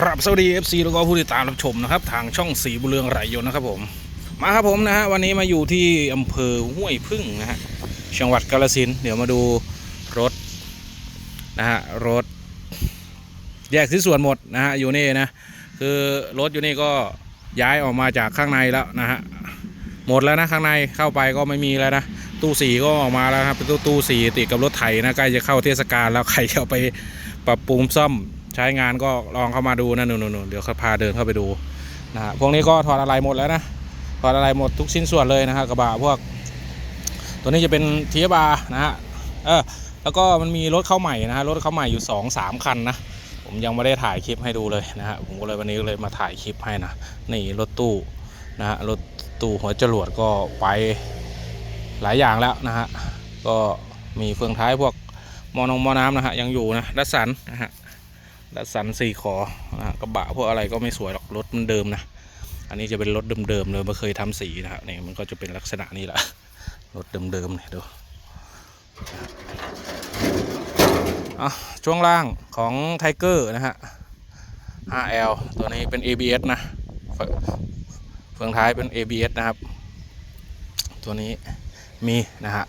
ครับสวัสดี FC แล้วก็ผู้ติดตามรับชมนะครับ ทางช่องสีบุเรืองไหลยนนะครับผม มาครับผมนะฮะวันนี้มาอยู่ที่อำเภอห้วยพึ่งนะฮะจังหวัดกาฬสินเดี๋ยวมาดูรถนะฮะรถ แยกชิ้นส่วนหมดนะฮะอยู่นี่นะคือรถอยู่นี่ก็ย้ายออกมาจากข้างในแล้วนะฮะหมดแล้วนะข้างในเข้าไปก็ไม่มีแล้วนะตู้สีก็ออกมาแล้วครับเป็นตู้ตู้สีติดกับรถไถนะใกล้จะเข้าเทศกาลแล้วใครจะไปปรับปรุงซ่อม ใช้งานก็ลองเข้ามาดูนะนู่นๆเดี๋ยวเขาพาเดินเข้าไปดูนะฮะพวกนี้ก็ถอดอะไรหมดแล้วนะถอดอะไรหมดทุกชิ้นส่วนเลยนะฮะกระบะพวก ตัวนี้จะเป็นเทียบานะฮะเออแล้วก็มันมีรถเข้าใหม่นะฮะรถเข้าใหม่อยู่สองสามคันนะผมยังไม่ได้ถ่ายคลิปให้ดูเลยนะฮะผมก็เลยวันนี้เลยมาถ่ายคลิปให้นะนี่รถตู้นะฮะรถตู้หัวจรวดก็ไปหลายอย่างแล้วนะฮะก็มีเฟืองท้ายพวกมอนงมอน้ำนะฮะยังอยู่นะดัสสันนะฮะ ดัสสันสี่ขอนะกระบะพวกอะไรก็ไม่สวยหรอกรถมันเดิมนะ อันนี้จะเป็นรถเดิมๆเลยไม่เคยทำสีนะฮะนี่มันก็จะเป็นลักษณะนี้แหละรถเดิมๆเนี่ยดูอะช่วงล่างของไทเกอร์นะฮะ 5L ตัวนี้เป็น ABS นะเฟืองท้ายเป็น ABS นะครับ ตัวนี้มีนะฮะ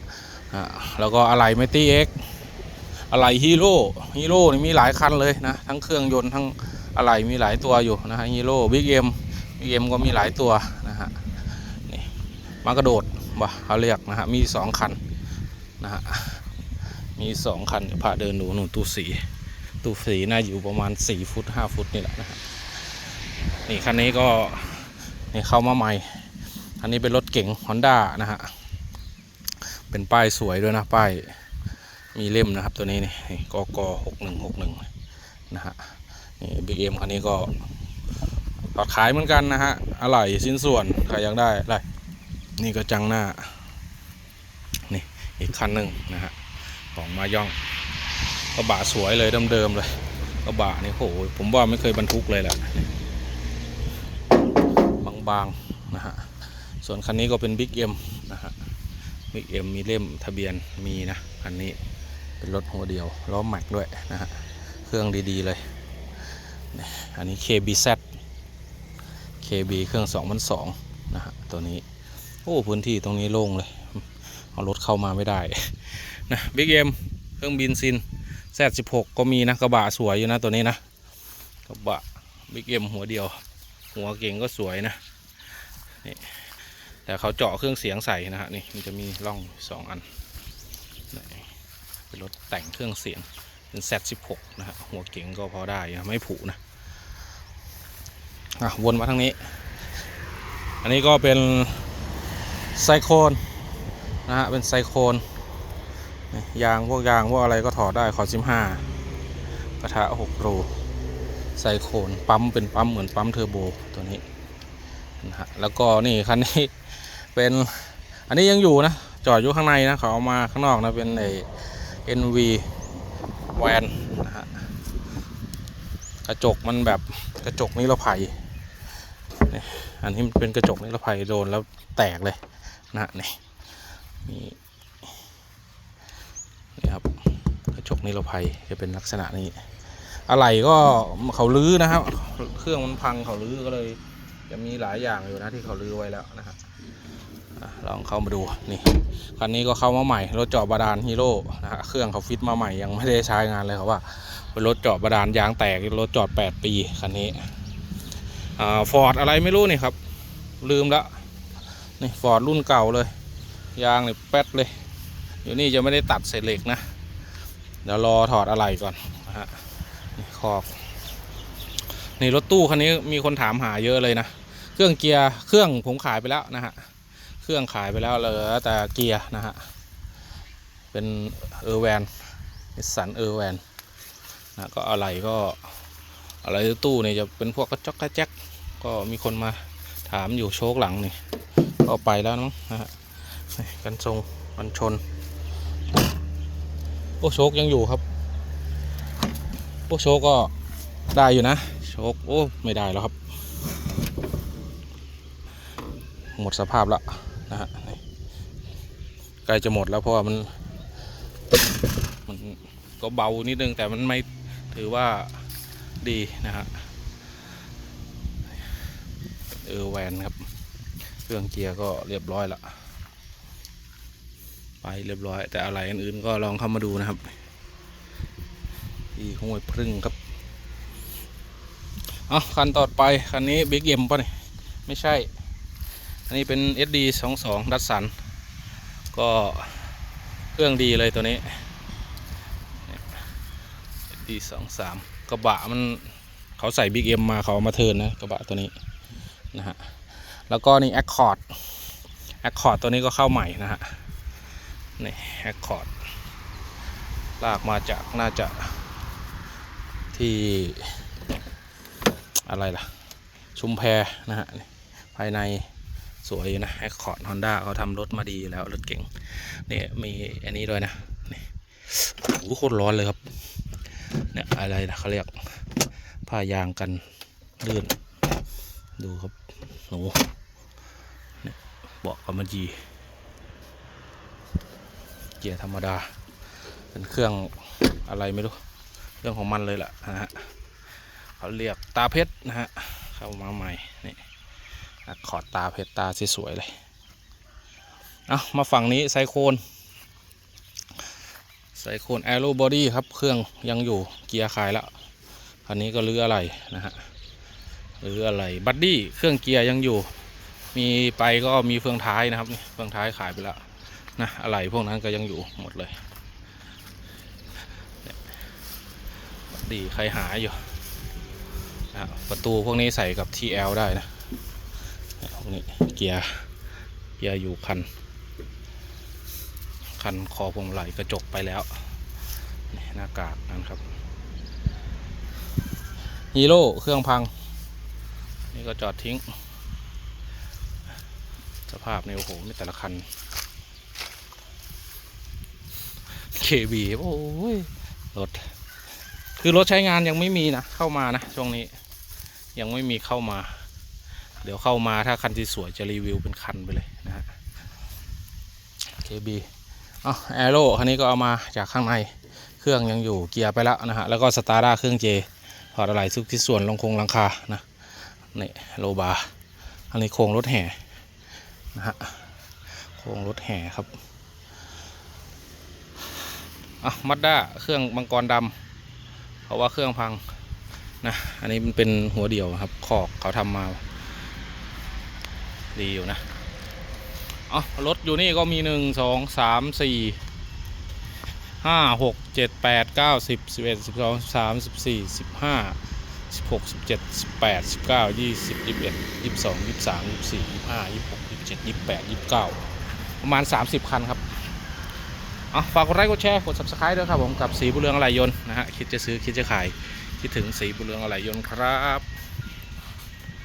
อ่าแล้วก็อะไหล่เมตี้เอ็ก อะไหล่ฮีโร่ฮีโร่นี่มีหลายคันเลยนะ ทั้งเครื่องยนต์ทั้งอะไหล่มีหลายตัวอยู่นะฮะฮีโร่บิ๊กเอ็มบิ๊กเอ็มก็มีหลายตัวนะฮะนี่มากระโดดบ่เขาเรียกนะฮะมีสองคันนะฮะมีสองคันเดี๋ยวพาเดินดูหนูตู้สีตู้สีน่าอยู่ประมาณ4ฟุต5ฟุตนี่แหละนะฮะนี่คันนี้ก็นี่เข้ามาใหม่อันนี้เป็นรถเก๋ง Honda นะฮะ เป็นป้ายสวยด้วยนะ ป้าย มีเล่มนะครับตัวนี้นี่กกหกหนึ่งหกหนึ่งนะฮะนี่บิ๊กเอ็มคันนี้ก็ตอดขายเหมือนกันนะฮะอะไหล่ชิ้นส่วนใครอยากได้อะไรนี่ก็จังหน้า นี่อีกคันหนึ่งนะฮะของมาย่องกระบะสวยเลยเดิมๆเลยกระบะนี่โหผมว่าไม่เคยบรรทุกเลยแหละบางๆนะฮะส่วนคันนี้ก็เป็นบิ๊กเอ็มนะฮะบิ๊กเอ็มมีเล่มทะเบียนมีนะคันนี้ เป็นรถหัวเดียวล้อแม็กด้วยนะฮะเครื่องดีๆเลย อันนี้ KBZ KB เครื่อง2002นะฮะตัวนี้โอ้พื้นที่ตรงนี้โล่งเลย เอารถเข้ามาไม่ได้นะบิ๊กเอ็มเครื่องบินซินแซดสิบหกก็มีนะกระบะสวยอยู่นะตัวนี้นะกระบะบิ๊กเอ็มหัวเดียว หัวเก่งก็สวยนะนี่แต่เขาเจาะเครื่องเสียงใส่นะฮะนี่มันจะมีร่องสองอัน เป็นรถแต่งเครื่องเสียงเป็นแซดสิบหกนะฮะหัวเก่งก็พอได้นะไม่ผุนะอะวนมาทางนี้ อันนี้ก็เป็นไซโคนนะฮะเป็นไซโคนยางพวกยางพวกอะไรก็ถอดได้ขอสิบห้ากระทะหกรูไซโคนปั๊มเป็นปั๊มเหมือนปั๊มเทอร์โบตัวนี้นะฮะแล้วก็นี่คันนี้เป็นอันนี้ยังอยู่นะจอดอยู่ข้างในนะเขาเอามาข้างนอกนะเป็นไอ NV แวนนะฮะกระจกมันแบบกระจกนิรภัยนี่อันนี้มันเป็นกระจกนิรภัยโดนแล้วแตกเลยนะฮะนี่มีนี่ครับกระจกนิรภัยจะเป็นลักษณะนี้ อะไรก็เขาลื้อนะครับ เครื่องมันพังเขาลื้อก็เลย จะมีหลายอย่างอยู่นะที่เขาลื้อไว้แล้วนะฮะอะ ลองเข้ามาดูนี่คันนี้ก็เข้ามาใหม่ รถเจาะบาดาลฮีโร่นะฮะเครื่องเขาฟิตมาใหม่ยังไม่ได้ใช้งานเลยครับว่าเป็นรถเจาะบาดาลยางแตกรถจอด 8 ปีคันนี้อ่าฟอร์ดอะไรไม่รู้นี่ครับ ลืมละนี่ฟอร์ดรุ่นเก่าเลย ยางนี่แป๊ดเลยเดี๋ยวนี้จะไม่ได้ตัดเศษเหล็กนะ เดี๋ยวรอถอดอะไรก่อนนะฮะนี่คอกนี่รถตู้คันนี้มีคนถามหาเยอะเลยนะ เครื่องเกียร์เครื่องผมขายไปแล้วนะฮะ เครื่องขายไปแล้วเหลือแต่เกียร์นะฮะ เป็นเออร์แวนนิสสันเออร์แวนนะก็อะไรก็อะไรตู้เนี่ยจะเป็นพวกกระจกกระแจ๊กก็มีคนมาถามอยู่โชคหลังนี่ก็ไปแล้วนะนะฮะกันทรงมันชน โอ้โชคยังอยู่ครับโอ้โชคก็ได้อยู่นะโชคโอ้ไม่ได้แล้วครับ หมดสภาพแล้ว นะฮะใกล้จะหมดแล้วเพราะว่ามันมันก็เบานิดนึงแต่มันไม่ถือว่าดีนะฮะเอร์แวนครับ เครื่องเกียร์ก็เรียบร้อยละไปเรียบร้อย แต่อะไรอื่นๆก็ลองเข้ามาดูนะครับที่ห้วยพึ่งครับเอาคันต่อไป คันนี้บิ๊กเอ็มป่ะเนี่ยไม่ใช่ นนี้เป็น SD 2 2ดัตสัน ก็เครื่องดีเลยตัวนี้ SD 2 3กระบะมันเขาใส่บิ๊กเอ็มมาเขามาเทินนะกระบะตัวนี้นะฮะ แล้วก็นี่ Accord Accord ตัวนี้ก็เข้าใหม่นะฮะ นี่ Accord ลากมาจากน่าจะที่อะไรล่ะ ชุมแพนะฮะภายใน สวยอยู่นะ Accord Honda เขาทำรถมาดีแล้วรถเก่งนี่มีอันนี้ด้วยนะนี่โอ้โหโคตรร้อนเลยครับเนี่ยอะไรนะเขาเรียกผ้ายางกันลื่น ดูครับโหเนี่ยเบาะกำมะจีเกียร์ธรรมดา เป็นเครื่องอะไรไม่รู้เครื่องของมันเลยแหละนะฮะเขาเรียกตาเพชรนะฮะเข้ามาใหม่นี่ ขอดตาเพชรตาสวยๆเลยเอามาฝั่งนี้ไซโคนไซโคนแอโรบอดี้ครับ เครื่องยังอยู่เกียร์ขายแล้วคันนี้ก็ลืออะไรนะฮะหรืออะไรบัดดี้เครื่องเกียร์ยังอยู่ มีไปก็มีเฟืองท้ายนะครับเฟืองท้ายขายไปแล้วนะอะไรพวกนั้นก็ยังอยู่หมดเลยบัดดี้ใครหาอยู่นะประตูพวกนี้ใส่กับ TL ได้นะ นี่เกียร์เกียร์อยู่คัน คันคอพวงมาลัยกระจกไปแล้วนี่หน้ากากนั่นครับฮีโร่เครื่องพัง นี่ก็จอดทิ้ง สภาพนี่โอ้โหนี่แต่ละคัน KB โอ้ยรถคือรถใช้งานยังไม่มีนะ เข้ามานะ ช่วงนี้ยังไม่มีเข้ามา เดี๋ยวเข้ามาถ้าคันที่สวยจะรีวิวเป็นคันไปเลยนะฮะ KB อ้าแอโร่คันนี้ก็เอามาจากข้างในเครื่องยังอยู่เกียร์ไปแล้วนะฮะ แล้วก็สตาร์ด้าเครื่องเจถอดอะไรทุกที่ส่วนลงโครงลังคานะนี่โลบาร์อันนี้โครงรถแห่นะฮะโครงรถแห่ครับอะมัดด้าเครื่องมังกรดำเพราะว่าเครื่องพังนะอันนี้มันเป็นหัวเดียวครับขอกเขาทำมา ดีอยู่นะเอ๋อรถอยู่นี่ก็มีหนึ่งสองสามสี่ห้าหกเจ็ดแปดเก้าสิบสิบเอ็ดสิบสองสามสิบสี่สิบห้าสิบหกสิบเจ็ดสิบแปดสิบเก้ายี่สิบยี่สิบเอ็ดยี่สิบสองยี่สิบสามยี่สิบสี่ยี่สิบห้ายี่สิบหกยี่สิบเจ็ดยี่สิบแปดยี่สิบเก้าประมาณสามสิบคันครับเอาฝากกดไลค์กดแชร์กด subscribe ด้วยครับผมกับสีบุญเรืองอะไหล่ยนต์นะฮะคิดจะซื้อคิดจะขายคิดถึงสีบุญเรืองอะไหล่ยนต์ครับ